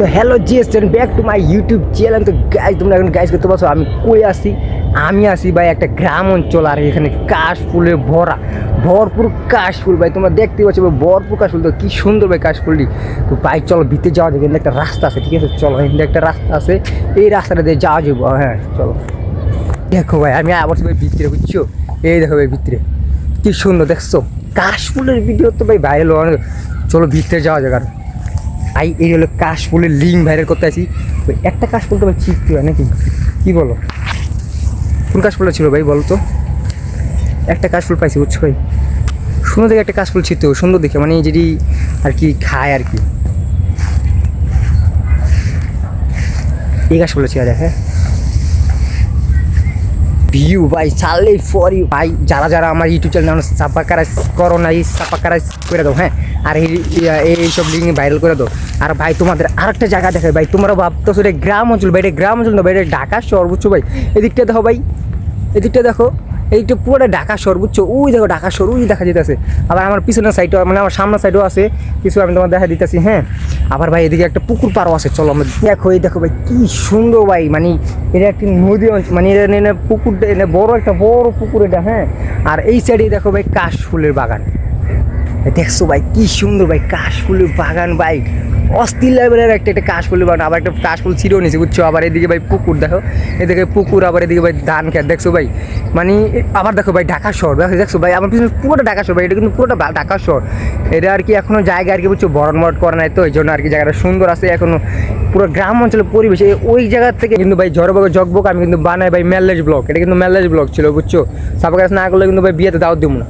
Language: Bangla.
তো hello guys back to my YouTube channel তো গাইজ তোমরা এখন গাইজ করতে পারছ আমি কই আসি আমি আসি ভাই একটা গ্রাম অঞ্চল, আর এখানে কাশ ফুলে ভরা, ভরপুর কাশ ফুল ভাই। তোমরা দেখতে পাচ্ছ ভাই, ভরপুর কাশ ফুল তো কী সুন্দর ভাই কাশ ফুলটি তো ভাই, চলো ভিতরে যাওয়া যাবে একটা রাস্তা আছে, ঠিক আছে? চলো, এখানে একটা রাস্তা আছে। এই রাস্তাটা দিয়ে যাওয়া যাব হ্যাঁ চলো। দেখো ভাই, আমি আবার ভাই ভিতরে, বুঝছ? এই দেখো ভাই ভিতরে। কি সুন্দর, দেখছ? কাশ ফুলের ভিডিও তো ভাই ভাইরাল চলো ভিতরে যাওয়া যাক আর। ভাই এই হলো কাশ ফুলের লিঙ্ক ভাইরাল করতে আছি। ওই একটা কাশ তো ভাই চিপতে হয় নাকি? কি বলো? কোন কাশ ফুলটা ছিল ভাই বলো তো? একটা কাশ ফুল পাইছি, বুঝছ ভাই? সুন্দর দেখে একটা কাশ ফুল ছিটতে হবে সুন্দর দেখে মানে যেটি আর কি খায় আর কি। এই কাশ ছিল দেখ দেখে ভিউ ভাই চালে ফরি ভাই, যারা যারা আমার ইউটিউব চ্যানেল সাপাকারাজ করো না, এই সাপাকারাজ করে দাও হ্যাঁ? আর এই এই সব লিঙ্ক ভাইরাল করে দাও। আর ভাই, তোমাদের আরেকটা জায়গা দেখে ভাই, তোমরা ভাবতেছো এটা গ্রাম অঞ্চল, ভাই, এটা গ্রাম অঞ্চল না, ভাই, এটা ঢাকা ভাই। এদিকটা দেখো, ভাই। এদিকটা দেখো। এইটা পুরোটা ঢাকা শহর, বুঝছ? ওই দেখো ঢাকা শহর, ওই দেখা যেতেছে আবার আমার পিছনের সাইডও মানে আমার সামনের সাইডও আছে, কিছু আমি তোমার দেখা দিতেছি হ্যাঁ? আবার ভাই, এদিকে একটা পুকুর পাড়ও আছে, চলো আমরা দেখো, এই দেখো ভাই, কি সুন্দর ভাই মানে এটা একটি নদী অঞ্চল মানে এটা এনে পুকুরটা এনে বড় একটা বড় পুকুর এটা হ্যাঁ? আর এই সাইডে দেখো ভাই, কাশ ফুলের বাগান। দেখছ ভাই, কি সুন্দর ভাই, কাশ ফুলের বাগান ভাই। অস্থির লেভেলের একটা একটা কাশ ফুলের বাগান, আবার একটা কাশ ফুল ছিঁড়েও নিয়েছে বুঝছ? আবার এদিকে ভাই পুকুর, দেখো? এদিকে পুকুর, আবার এদিকে ভাই ধান খেত, দেখছ ভাই? মানে আবার দেখো ভাই, ঢাকা শহর। দেখো, দেখছ ভাই, আমার পিছনে পুরোটা ঢাকা শহর, ভাই, এটা কিন্তু পুরোটা ঢাকা শহর। এটা আর কি এখনও জায়গা আর কি বুঝছ বরণ মরট করা নাই তো, এই জন্য আর কি জায়গাটা সুন্দর আছে এখনও পুরো গ্রাম অঞ্চলের পরিবেশ। ওই জায়গা থেকে কিন্তু ভাই ঝড়বগ জগবগ আমি কিন্তু বানাই ভাই ম্যালেজ ব্লক। এটা কিন্তু ম্যালেজ ব্লক ছিল, বুঝছ? সাপোজ না করলে কিন্তু ভাই, বিয়েতে দাওয়াত দেবো না।